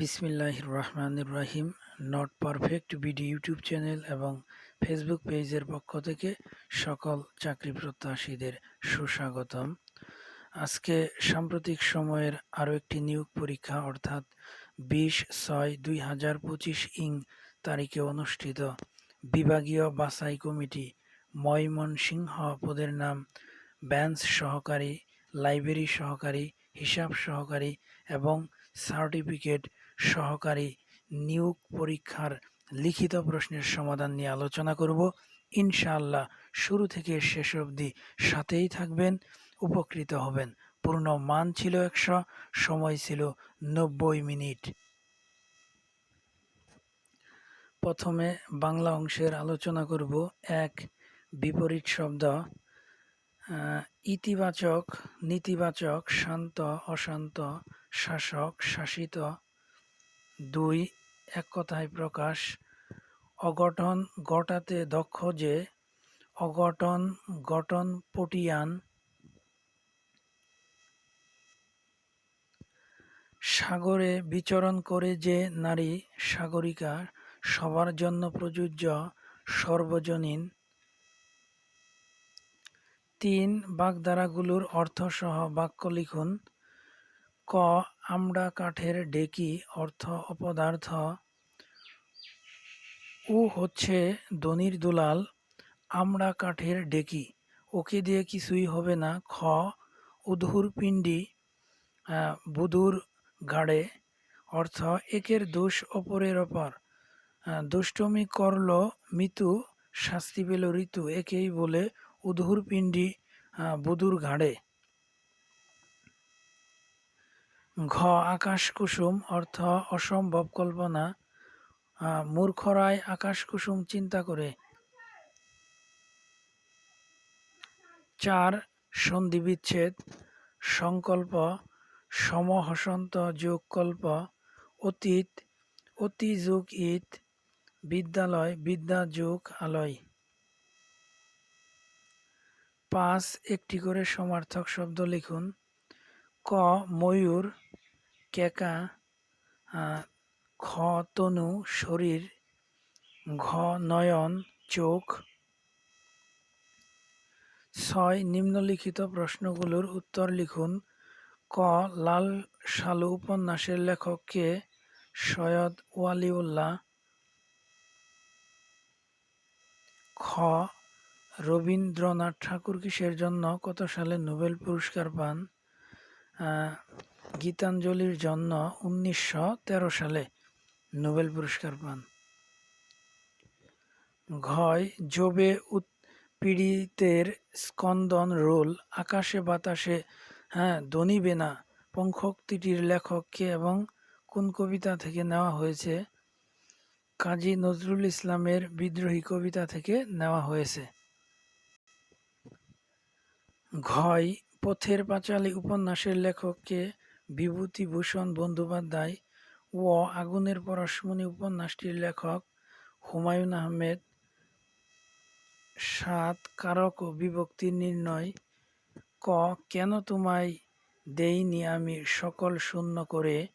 বিসমিল্লাহ রহমানুর রাহিম not perfect BD YouTube channel এবং ফেসবুক পেজের পক্ষ থেকে সকল চাকরি প্রত্যাশীদের সুস্বাগতম। আজকে সাম্প্রতিক সময়ের আরও একটি নিয়োগ পরীক্ষা, অর্থাৎ বিশ ছয় দুই হাজার পঁচিশ ইং তারিখে অনুষ্ঠিত। বিভাগীয় বাছাই কমিটি ময়মনসিংহ পদের নাম ব্যাঞ্চ সহকারী, লাইব্রেরি সহকারী, হিসাব সহকারী এবং সার্টিফিকেট সহকারী নিয়োগ পরীক্ষার লিখিত প্রশ্নের সমাধান নিয়ে আলোচনা করব। ইনশাআল্লাহ শুরু থেকে শেষ অবধি সাথেই থাকবেন, উপকৃত হবেন। পূর্ণ মান ছিল একশো, সময় ছিল নব্বই মিনিট। প্রথমে বাংলা অংশের আলোচনা করব। এক, বিপরীত শব্দ ইতিবাচক, নেতিবাচক, শান্ত, অশান্ত, শাসক, শাসিত দুই, এক কথায় প্রকাশ, অঘটন ঘটাতে দক্ষ যে, অঘটন গঠন পটিয়ান। সাগরে বিচরণ করে যে নারী সাগরিকা, সবার জন্য প্রযোজ্য সর্বজনীন। তিন, বাগধারাগুলোর অর্থসহ বাক্য লিখুন ক আমড়া কাঠের ডেকি অর্থ অপদার্থ। উ হচ্ছে দনির দুলাল আমড়া কাঠের ডেকি ওকে দিয়ে কিছুই হবে না। খ, উধুর পিণ্ডি বুধুর গাড়ে অর্থ একের দোষ অপরের অপর। দুষ্টমি করল মিতু শাস্তি পেল ঋতু। একেই বলে উধুর পিণ্ডি বুধুর ঘাড়ে। ঘ আকাশ কুসুম অর্থ অসম্ভব কল্পনা। আহ, মূর্খরাই আকাশ কুসুম চিন্তা করে। চার সন্ধি বিচ্ছেদ সংকল্প সমহসন্ত যোগ কল্প অতীত অতি যুগ ঈদ বিদ্যালয় বিদ্যা যুগ আলয়। পাঁচ একটি করে সমার্থক শব্দ লিখুন। ময়ূর, কেকা খ তনু, শরীর, ঘ নয়ন, চোখ। ছয় নিম্নলিখিত প্রশ্নগুলোর উত্তর লিখুন। ক লাল সালু উপন্যাসের লেখক কে? সৈয়দ ওয়ালিউল্লাহ। খ রবীন্দ্রনাথ ঠাকুর কিসের জন্য কত সালে নোবেল পুরস্কার পান? গীতাঞ্জলির জন্য উনিশশো তেরো সালে নোবেল পুরস্কার পান। ঘয় জবে উৎপীড়িতের স্কন্দন রোল, আকাশে বাতাসে হ্যাঁ দনিবে না, পঙ্খোক্তিটির লেখক কে এবং কোন কবিতা থেকে নেওয়া হয়েছে? কাজী নজরুল ইসলামের বিদ্রোহী কবিতা থেকে নেওয়া হয়েছে। ঘয় পথের পাঁচালী উপন্যাসের লেখককে বিভূতিভূষণ বন্দ্যোপাধ্যায় ও আগুনের পরশমণি উপন্যাসটির লেখক হুমায়ুন আহমেদ সাত কারক ও বিভক্তির নির্ণয়, ক, কেন তোমায় দেইনি আমি সকল শূন্য করে?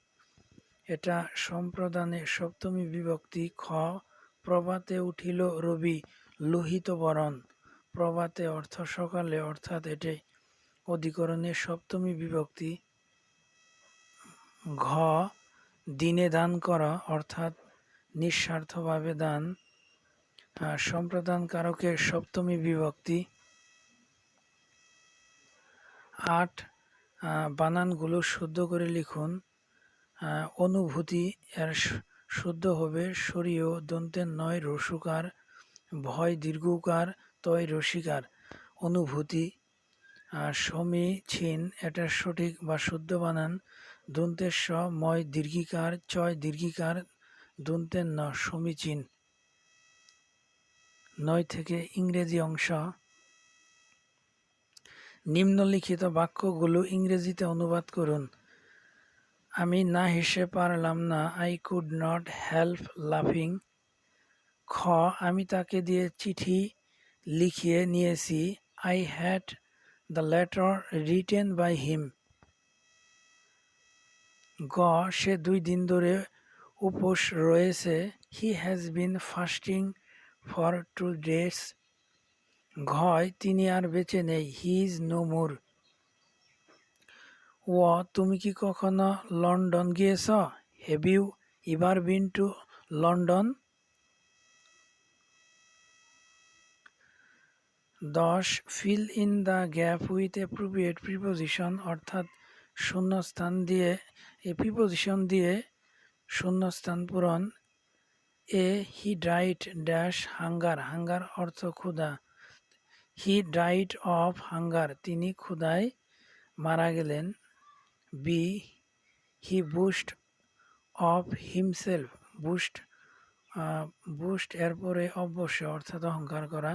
এটা সম্প্রদানে সপ্তমী বিভক্তি, খ, প্রভাতে উঠিল রবি লোহিত বরণ। প্রভাতে অর্থ সকালে, অর্থাৎ এটাই অধিকরণে সপ্তমী বিভক্তি ঘ, দিনে দান করা, অর্থাৎ নিঃস্বার্থভাবে দান। সম্প্রদান কারকের সপ্তমী বিভক্তি আট বানানগুলো শুদ্ধ করে লিখুন। অনুভূতি এর শুদ্ধ হবে সরিয় দন্তের নয় রসুকার, ভয় দীর্ঘকার, তয় রসিকার। অনুভূতি সমীচীন এটা সঠিক বা শুদ্ধ বানান। দন্তের স ময় দীর্ঘিকার, চয় দীর্ঘিকার দন্তের ন সমীচীন নয় থেকে ইংরেজি অংশ। নিম্নলিখিত বাক্যগুলো ইংরেজিতে অনুবাদ করুন। আমি না হেসে পারলাম না আই কুড নট হেল্প লাফিং খ, আমি তাকে দিয়ে চিঠি লিখিয়ে নিয়েছি I had the letter written by him গ, সে দুই দিন ধরে উপোস রয়েছে। He has been fasting for two days ঘয় তিনি আর বেঁচে নেই। হি ইজ নো মোর ও, তুমি কি কখনো লন্ডন গিয়েছ? Have you ever been to London দশ fill in the gap with appropriate preposition অর্থাৎ শূন্যস্থান দিয়ে এ প্রিপোজিশন দিয়ে শূন্যস্থান পূরণ, এ হি ডাইট ড্যাশ হাঙ্গার হাঙ্গার অর্থ ক্ষুধা হি ডাইট অফ হাঙ্গার তিনি ক্ষুধায় মারা গেলেন B he boasts of himself boasts boasts এরপরে অবশ্য অর্থাৎ অহংকার করা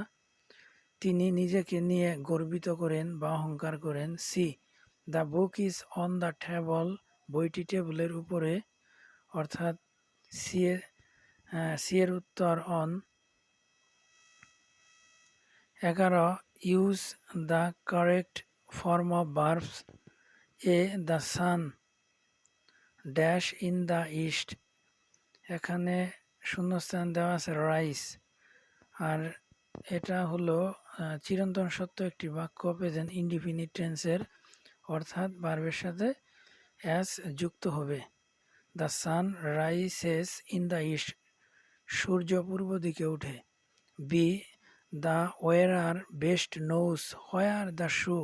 তিনি নিজেকে নিয়ে গর্বিত করেন বা অহংকার করেন। C, the book is on the table বইটি টেবলের উপরে। অর্থাৎ সি এর সি এর উত্তর অন। এগারো, use the correct form of verbs A the sun dash in the east এখানে শূন্যস্থান দেওয়া আছে রাইস। আর এটা হলো চিরন্তন সত্য একটি বাক্য প্রেজেন্ট ইনডিফিনিট টেন্সের, অর্থাৎ বার্বের সাথে অ্যাস যুক্ত হবে। The sun rises in the east, সূর্য পূর্ব দিকে ওঠে B, the wearer best knows, where the shoe.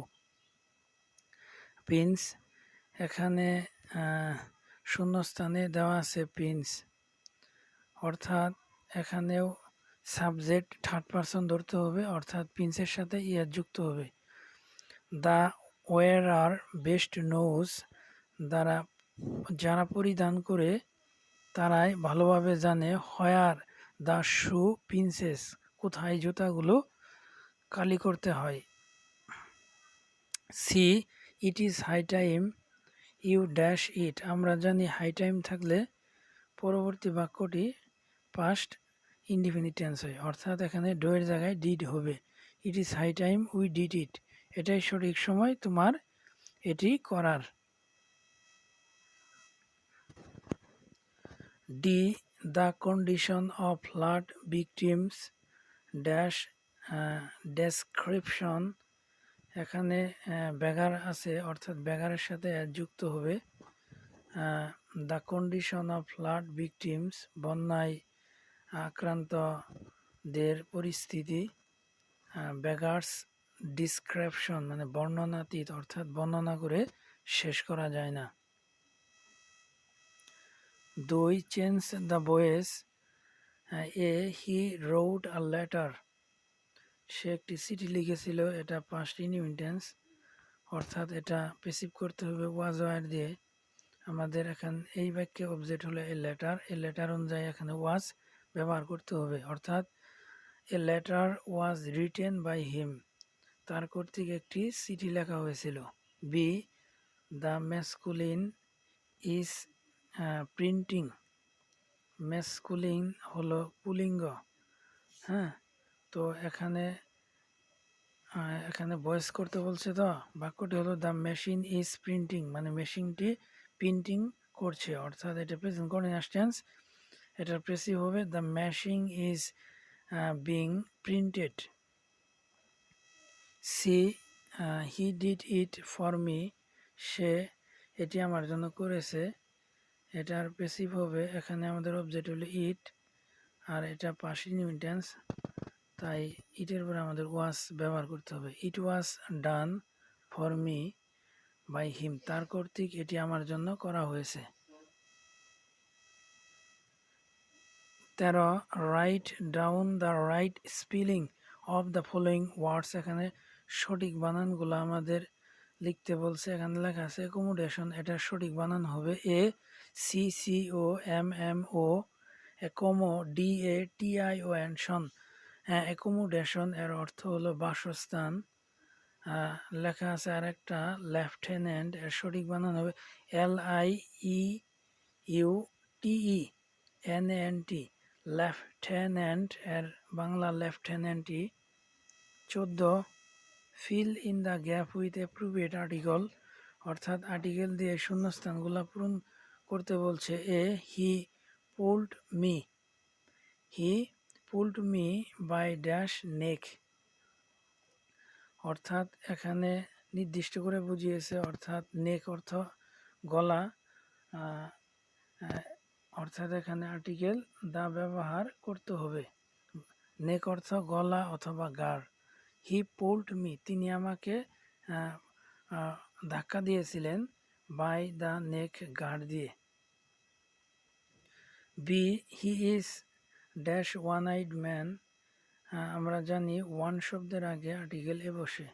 Pinches এখানে শূন্যস্থানে দেওয়া আছে পিন্স অর্থাৎ এখানেও সাবজেক্ট থার্ড পারসন ধরতে হবে, অর্থাৎ পিন্সের সাথে ইয়ার যুক্ত হবে। The wearer best knows দ্বারা যারা পরিধান করে, তারাই ভালোভাবে জানে হয়ার দ্য শু প্রিন্সেস, কোথায় জুতাগুলো কালি করতে হয়। C, it is high time, you dash it. আমরা জানি হাই টাইম থাকলে পরবর্তী বাক্যটি পাস্ট ইনডিফিনিট টেন্স হয়। অর্থাৎ এখানে ডোয়ের জায়গায় ডিড হবে। It is high time we did it এটাই সঠিক সময় তোমার এটি করার। D the condition of flood victims dash description এখানে ব্যাগার আছে, অর্থাৎ ব্যাগারের সাথে যুক্ত হবে। The condition of flood victims বন্যায় আক্রান্তদের পরিস্থিতি ব্যাগার্স ডিসক্রিপশন মানে বর্ণনাতীত, অর্থাৎ বর্ণনা করে শেষ করা যায় না। দুই, change the voice A, he wrote a letter. সে একটি চিঠি লিখেছিল, এটা পাঁচটি ইনভিটেন্স অর্থাৎ এটা পেসিভ করতে হবে ওয়াজ ওয়ার দিয়ে আমাদের এখন এই বাক্যে অবজেক্ট হলো এ লেটার এ লেটার অনুযায়ী এখানে ওয়াজ ব্যবহার করতে হবে। অর্থাৎ a letter was written by him তার কর্তৃক একটি চিঠি লেখা হয়েছিল। B the masculine is printing masculine হলো পুলিঙ্গ। হ্যাঁ? তো এখানে এখানে ভয়েস করতে বলছে তো? বাক্যটি হলো দ্য মেশিন ইজ প্রিন্টিং মানে মেশিনটি প্রিন্টিং করছে। অর্থাৎ, এটা প্রেজেন্ট কন্টিনিউয়াস টেন্স এটার প্রেসিভ হবে the machine is being printed C he did it for me সে এটি আমার জন্য করেছে। এটার পেসিভ হবে এখানে আমাদের অবজেক্ট হলো ইট আর এটা পাশি নিউটেন্স তাই ইটের পরে আমাদের ওয়াস ব্যবহার করতে হবে। It was done for me by him তার কর্তৃক এটি আমার জন্য করা হয়েছে। তেরো write down the right spelling of the following words এখানে সঠিক বানানগুলো আমাদের লিখতে বলছে। এখানে লেখা আছে অ্যাকোমোডেশন এটার সঠিক বানান হবে। A C C O M M O একোমো D A T I O N শন হ্যাঁ অ্যাকোমোডেশন এর অর্থ হলো বাসস্থান। লেখা আছে আর একটা লেফটেন্যান্ট এর সঠিক বানান হবে। L I E U E N N T lieutenant এর বাংলা লেফটেন্যান্টই চোদ্দ। Fill in the gap with appropriate article অর্থাৎ আর্টিকেল দিয়ে শূন্যস্থানগুলো পূরণ করতে বলছে A. He pulled me he pulled me by dash neck অর্থাৎ এখানে নির্দিষ্ট করে বুঝিয়েছে, অর্থাৎ নেক অর্থ গলা। অর্থাৎ এখানে আর্টিকেল দা ব্যবহার করতে হবে। নেক অর্থ, গলা অথবা গাড় হি পোল্ড মি তিনি আমাকে ধাক্কা দিয়েছিলেন বাই দ্য নেক গার্ড দিয়ে। B he is dash one eyed man আমরা জানি ওয়ান শব্দের আগে আর্টিকেল এ বসে।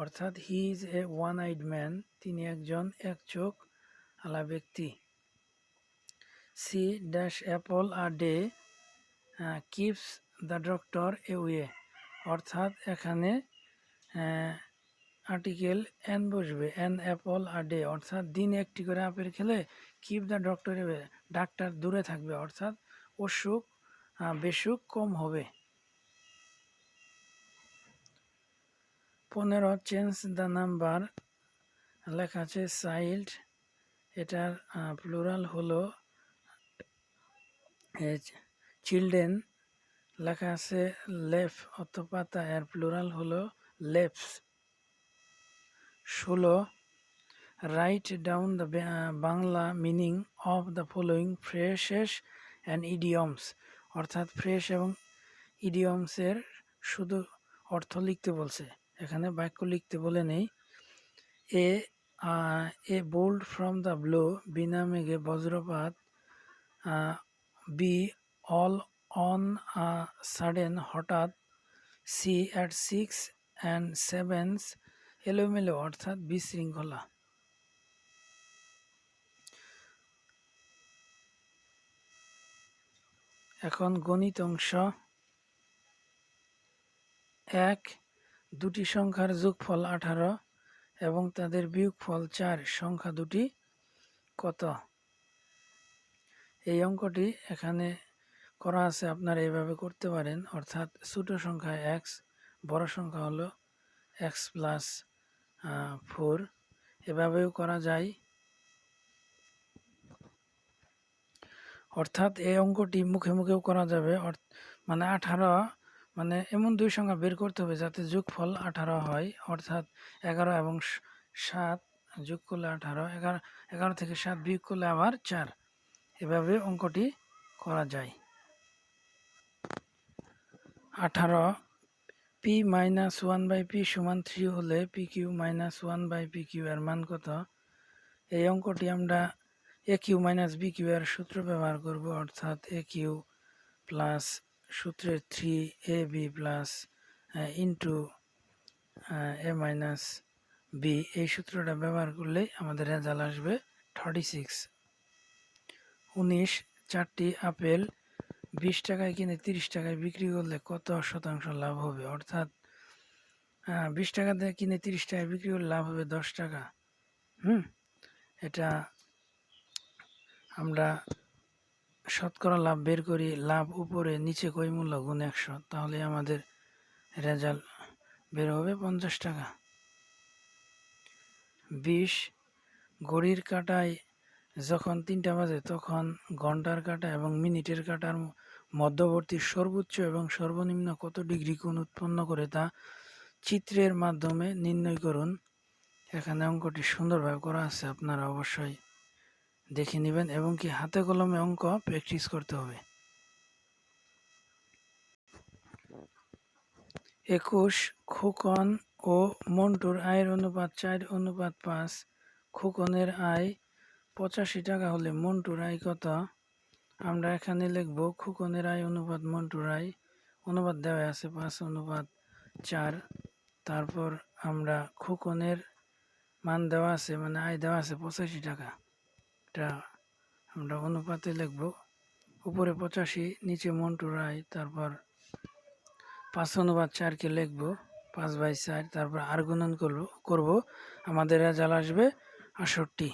অর্থাৎ he is a one eyed man তিনি একজন এক চোখ আলা ব্যক্তি। C dash apple a day keeps the doctor away অর্থাৎ এখানে আর্টিকেল এন বসবে, এন অ্যাপল আ ডে। অর্থাৎ দিন একটি করে আপেল খেলে কিপ দ্য ডক্টর এ ডাক্তার দূরে থাকবে। অর্থাৎ অসুখ বেসুখ কম হবে। পনেরো, চেঞ্জ দ্য নাম্বার। লেখা আছে চাইল্ড, এটার প্লুরাল হলো চিলড্রেন লেখা আছে লেফ অর্থ পাতা এর প্লুরাল হলো লেপস ষোলো write down the Bangla meaning of the following phrases and idioms অর্থাৎ ফ্রেশ এবং ইডিয়মসের শুধু অর্থ লিখতে বলছে। এখানে বাক্য লিখতে বলে নেই। A a bolt from the blue বিনা মেঘে বজ্রপাত B, all on a sudden হঠাৎ C at six and sevens এলোমেলো, অর্থাৎ বিশৃঙ্খলা। এখন গণিত অংশ। এক, দুটি সংখ্যার যোগফল আঠারো এবং তাদের বিয়োগফল চার, সংখ্যা দুটি কত? এই অঙ্কটি এখানে করা আছে, আপনারা এইভাবে করতে পারেন। অর্থাৎ ছোট সংখ্যা এক্স বড় সংখ্যা হলো এক্স প্লাস ফোর এভাবেও করা যায়। অর্থাৎ এই অঙ্কটি মুখে মুখেও করা যাবে। মানে আঠারো মানে এমন দুই সংখ্যা বের করতে হবে যাতে যোগফল আঠারো হয়। অর্থাৎ এগারো এবং সাত যোগ করলে আঠারো, এগারো এগারো থেকে সাত বিয়োগ করলে আবার চার। এভাবে অঙ্কটি করা যায়। আঠারো P minus one by P সমান থ্রি হলে P Q minus one by P Q এর মান কত? এই অঙ্কটি আমরা A Q minus B Q এর সূত্র ব্যবহার করব, অর্থাৎ এ কিউ প্লাস সূত্রের three A B plus into A minus B এই সূত্রটা ব্যবহার করলেই আমাদের রেজাল্ট আসবে থার্টি সিক্স উনিশ, চারটি আপেল, বিশ টাকায় কিনে তিরিশ টাকায় বিক্রি করলে কত শতাংশ লাভ হবে? অর্থাৎ বিশ টাকা দিয়ে কিনে তিরিশ টাকায় বিক্রি করলে লাভ হবে দশ টাকা। হুম? এটা আমরা শতকরা লাভ বের করি, লাভ উপরে, নিচে কই মূল্য? গুণ একশো। তাহলে আমাদের রেজাল্ট বের হবে পঞ্চাশ টাকা। বিশ ঘড়ির কাঁটায় যখন তিনটা বাজে তখন ঘণ্টার কাঁটা এবং মিনিটের কাঁটার মধ্যবর্তী সর্বোচ্চ এবং সর্বনিম্ন কত ডিগ্রি কোণ উৎপন্ন করে তা চিত্রের মাধ্যমে নির্ণয় করুন। এখানে অঙ্কটি সুন্দরভাবে করা আছে, আপনারা অবশ্যই দেখে নেবেন এবং কি হাতে কলমে অঙ্ক প্র্যাকটিস করতে হবে। একুশ খোকন ও মন্টুর আয়ের অনুপাত চার, অনুপাত পাঁচ, খোকনের আয় পঁচাশি টাকা হলে মন্টুর আয় কত? আমরা এখানে লিখব, খোকনের আয় অনুপাত মন্টুর আয়, অনুপাত দেওয়া আছে পাঁচ, অনুপাত চার। তারপর আমরা খোকনের মান দেওয়া আছে মানে আয় দেওয়া আছে পঁচাশি টাকা। এটা আমরা অনুপাতে লিখব, উপরে পঁচাশি, নিচে মন্টুর আয়, তারপর পাঁচ, অনুপাত চারকে লিখব, পাঁচ বাই চার, তারপর আর গুণন করব, করব। আমাদের রেজাল্ট আসবে আষট্টি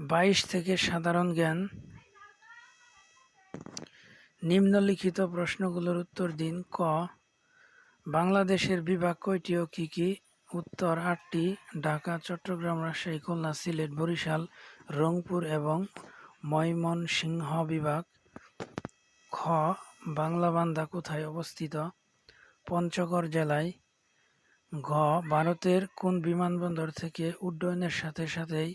বাইশ থেকে সাধারণ জ্ঞান। নিম্নলিখিত প্রশ্নগুলোর উত্তর দিন। ক, বাংলাদেশের বিভাগ কয়টি ও কী কী? উত্তর আটটি, ঢাকা, চট্টগ্রাম, রাজশাহী, খুলনা, সিলেট, বরিশাল, রংপুর এবং ময়মনসিংহ বিভাগ। খ, বাংলাবান্ধা কোথায় অবস্থিত? পঞ্চগড় জেলায়। ঘ, ভারতের কোন বিমানবন্দর থেকে উড্ডয়নের সাথে সাথেই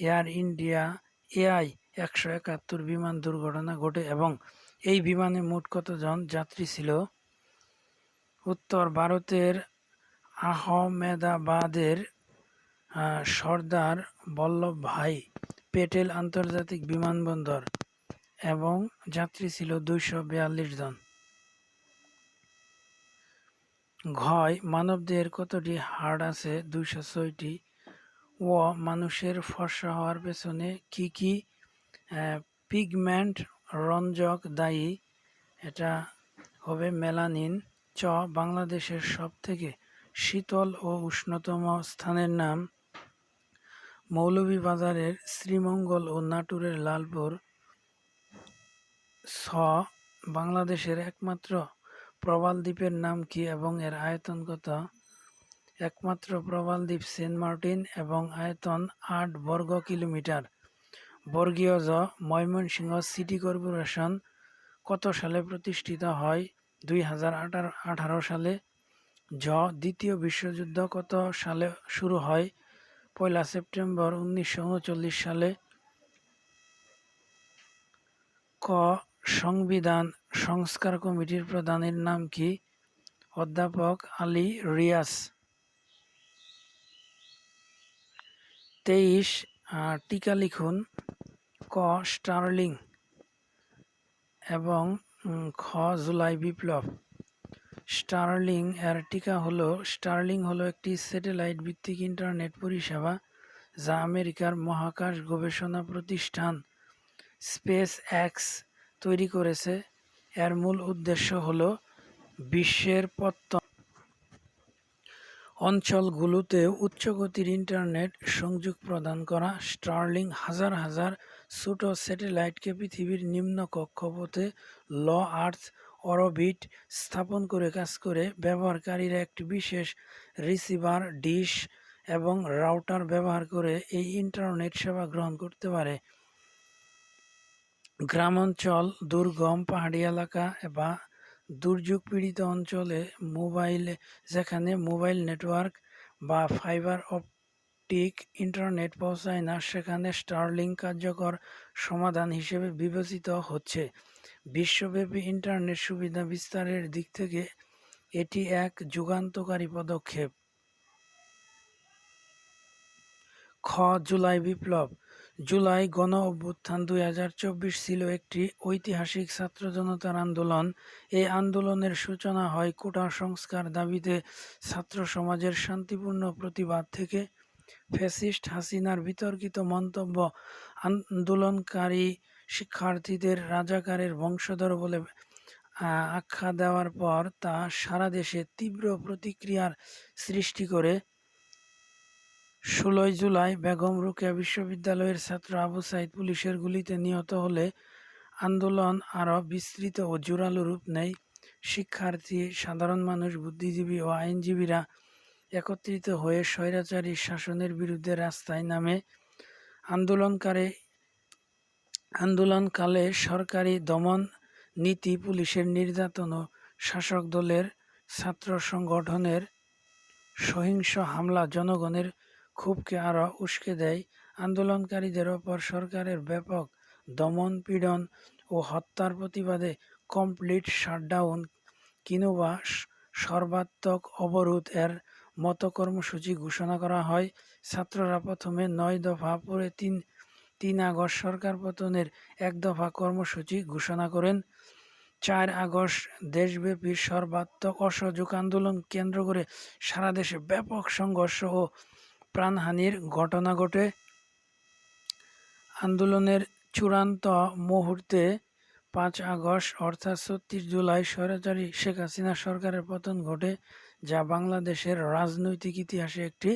এয়ার ইন্ডিয়া এআই একশো একাত্তর বিমান দুর্ঘটনা ঘটে এবং এই বিমানে মোট কতজন যাত্রী ছিল? উত্তর ভারতের আহমেদাবাদের আহ, সর্দার বল্লভভাই পেটেল আন্তর্জাতিক বিমানবন্দর এবং যাত্রী ছিল দুইশো বিয়াল্লিশ জন। ঘয় মানবদেহের কতটি হাড় আছে? দুইশো ছয়টি। ও মানুষের ফর্সা হওয়ার পেছনে কি কি পিগমেন্ট রঞ্জক দায়ী, এটা হবে মেলানিন। চ, বাংলাদেশের সব থেকে শীতল ও উষ্ণতম স্থানের নাম। মৌলভীবাজারের শ্রীমঙ্গল ও নাটোরের লালপুর। ছ বাংলাদেশের একমাত্র প্রবাল দ্বীপের নাম কি এবং এর আয়তন কত? একমাত্র প্রবাল দ্বীপ সেন্ট মার্টিন এবং আয়তন আট বর্গ কিলোমিটার। বর্গীয় জ ময়মনসিংহ সিটি কর্পোরেশন কত সালে প্রতিষ্ঠিত হয়? দুই হাজার আঠারো সালে। জ দ্বিতীয় বিশ্বযুদ্ধ কত সালে শুরু হয়? পয়লা সেপ্টেম্বর উনিশশো উনচল্লিশ সালে। ক সংবিধান সংস্কার কমিটির প্রধানের নাম কি? অধ্যাপক আলী রিয়াস তেইশ টিকা লিখুন ক স্টার্লিং এবং খ জুলাই বিপ্লব। স্টারলিং এর টিকা হলো, স্টারলিং হলো একটি স্যাটেলাইট ভিত্তিক ইন্টারনেট পরিষেবা যা আমেরিকার মহাকাশ গবেষণা প্রতিষ্ঠান স্পেস এক্স তৈরি করেছে। এর মূল উদ্দেশ্য হলো বিশ্বের প্রত্যন্ত অঞ্চলগুলোতে উচ্চগতির ইন্টারনেট সংযোগ প্রদান করা স্টারলিং হাজার হাজার ছোট স্যাটেলাইটকে পৃথিবীর নিম্ন কক্ষপথে ল আর্থ অরবিট স্থাপন করে কাজ করে। ব্যবহারকারীরা একটি বিশেষ রিসিভার, ডিশ এবং রাউটার ব্যবহার করে এই ইন্টারনেট সেবা গ্রহণ করতে পারে। গ্রামাঞ্চল, দুর্গম পাহাড়ি এলাকা বা দুর্যোগ পীড়িত অঞ্চলে মোবাইল, যেখানে মোবাইল নেটওয়ার্ক বা ফাইবার অপটিক ইন্টারনেট পৌঁছায় না, সেখানে স্টারলিং কার্যকর সমাধান হিসেবে বিবেচিত হচ্ছে। বিশ্বব্যাপী ইন্টারনেট সুবিধা বিস্তারের দিক থেকে এটি এক যুগান্তকারী পদক্ষেপ। খ, জুলাই বিপ্লব। জুলাই গণ অভ্যুত্থান দুই হাজার চব্বিশ ছিল একটি ঐতিহাসিক ছাত্র জনতার আন্দোলন। এই আন্দোলনের সূচনা হয় কোটা সংস্কার দাবিতে ছাত্র সমাজের শান্তিপূর্ণ প্রতিবাদ থেকে। ফ্যাসিস্ট হাসিনার বিতর্কিত মন্তব্য, আন্দোলনকারী শিক্ষার্থীদের রাজাকারের বংশধর বলে আখ্যা দেওয়ার পর তা সারা দেশে তীব্র প্রতিক্রিয়ার সৃষ্টি করে। ষোলোই জুলাই বেগম রোকেয়া বিশ্ববিদ্যালয়ের ছাত্র আবু সাইদ পুলিশের গুলিতে নিহত হলে আন্দোলন আরও বিস্তৃত ও জোরালো রূপ নেয়। শিক্ষার্থী, সাধারণ মানুষ, বুদ্ধিজীবী ও আইনজীবীরা একত্রিত হয়ে স্বৈরাচারী শাসনের বিরুদ্ধে রাস্তায় নামে। আন্দোলনকারে আন্দোলনকালে সরকারি দমন নীতি পুলিশের নির্যাতন ও শাসক দলের ছাত্র সংগঠনের সহিংস হামলা জনগণের ক্ষোভকে আরও উস্কে দেয়। আন্দোলনকারীদের ওপর সরকারের ব্যাপক দমন পীড়ন ও হত্যার প্রতিবাদে কমপ্লিট শাটডাউন কিংবা সর্বাত্মক অবরোধ এর মতো কর্মসূচি ঘোষণা করা হয়। ছাত্ররা প্রথমে নয় দফা পরে তিন তিন আগস্ট সরকার পতনের এক দফা কর্মসূচি ঘোষণা করেন। চার আগস্ট দেশব্যাপী সর্বাত্মক অসহযোগ আন্দোলন কেন্দ্র করে সারা দেশে ব্যাপক সংঘর্ষ ও প্রাণহানির ঘটনা ঘটে। আন্দোলনের চূড়ান্ত মুহূর্তে পাঁচ আগস্ট, অর্থাৎ ছত্রিশ জুলাই, স্বৈরাচারী শেখ হাসিনা সরকারের পতন ঘটে, যা বাংলাদেশের রাজনৈতিক ইতিহাসে একটি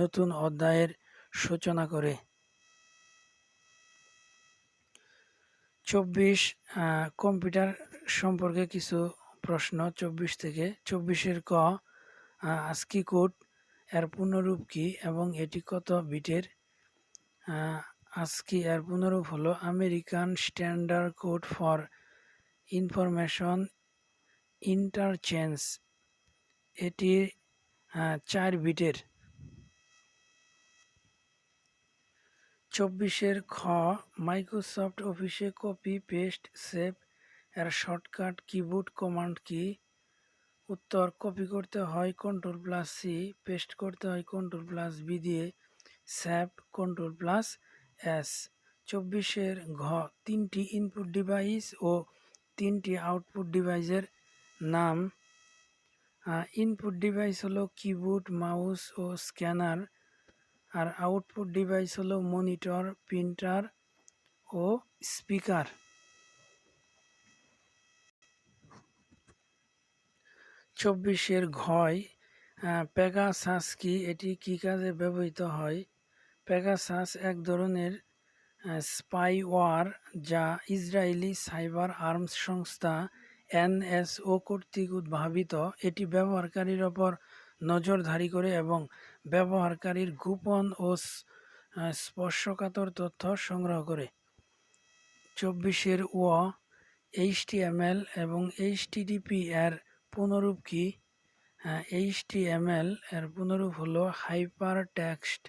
নতুন অধ্যায়ের সূচনা করে। চব্বিশ কম্পিউটার সম্পর্কে কিছু প্রশ্ন। চব্বিশ থেকে, চব্বিশের ক আস্কি কোড। এর পুনরূপ কি এবং এটি কত বিটের? আজকি এর পুনরূপ হলো American standard code for information interchange. এটি চার বিটের। চব্বিশের খ, মাইক্রোসফট অফিসে কপি পেস্ট সেভ। এর শর্টকাট কিবোর্ড কমান্ড কি? উত্তর, কপি করতে হয় কন্ট্রোল প্লাস সি পেস্ট করতে হয় কন্ট্রোল প্লাস বি দিয়ে স্যাপ কন্ট্রোল প্লাস এস চব্বিশের ঘ, তিনটি ইনপুট ডিভাইস ও তিনটি আউটপুট ডিভাইসের নাম। ইনপুট ডিভাইস হলো কিবোর্ড মাউস ও স্ক্যানার আর আউটপুট ডিভাইস হলো মনিটর প্রিন্টার ও স্পিকার চব্বিশের ঘয় প্যাগাসাস কি? এটি কি কাজে ব্যবহৃত হয়? প্যাগাসাস এক ধরনের স্পাইওয়ার যা ইসরায়েলি সাইবার আর্মস সংস্থা এনএসও কর্তৃক উদ্ভাবিত। এটি ব্যবহারকারীর ওপর নজরধারী করে এবং ব্যবহারকারীর গোপন ও স্পর্শকাতর তথ্য সংগ্রহ করে। চব্বিশের ও এইচটিএমএল এবং এইচটিডিপি এর পুনরূপ কি? এইচটিএমএল এর পুনরূপ হলো হাইপার টেক্সট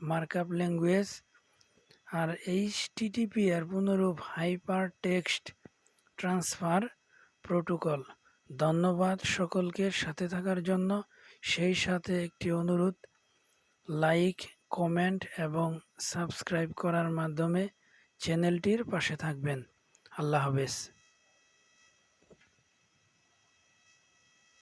মার্কআপ ল্যাঙ্গুয়েজ আর এইচটিটিপি এর পুনরূপ হাইপার টেক্সট ট্রান্সফার প্রোটোকল ধন্যবাদ সকলকে সাথে থাকার জন্য। সেই সাথে একটি অনুরোধ লাইক কমেন্ট এবং সাবস্ক্রাইব করার মাধ্যমে চ্যানেলটির পাশে থাকবেন। আল্লাহ হাফেজ।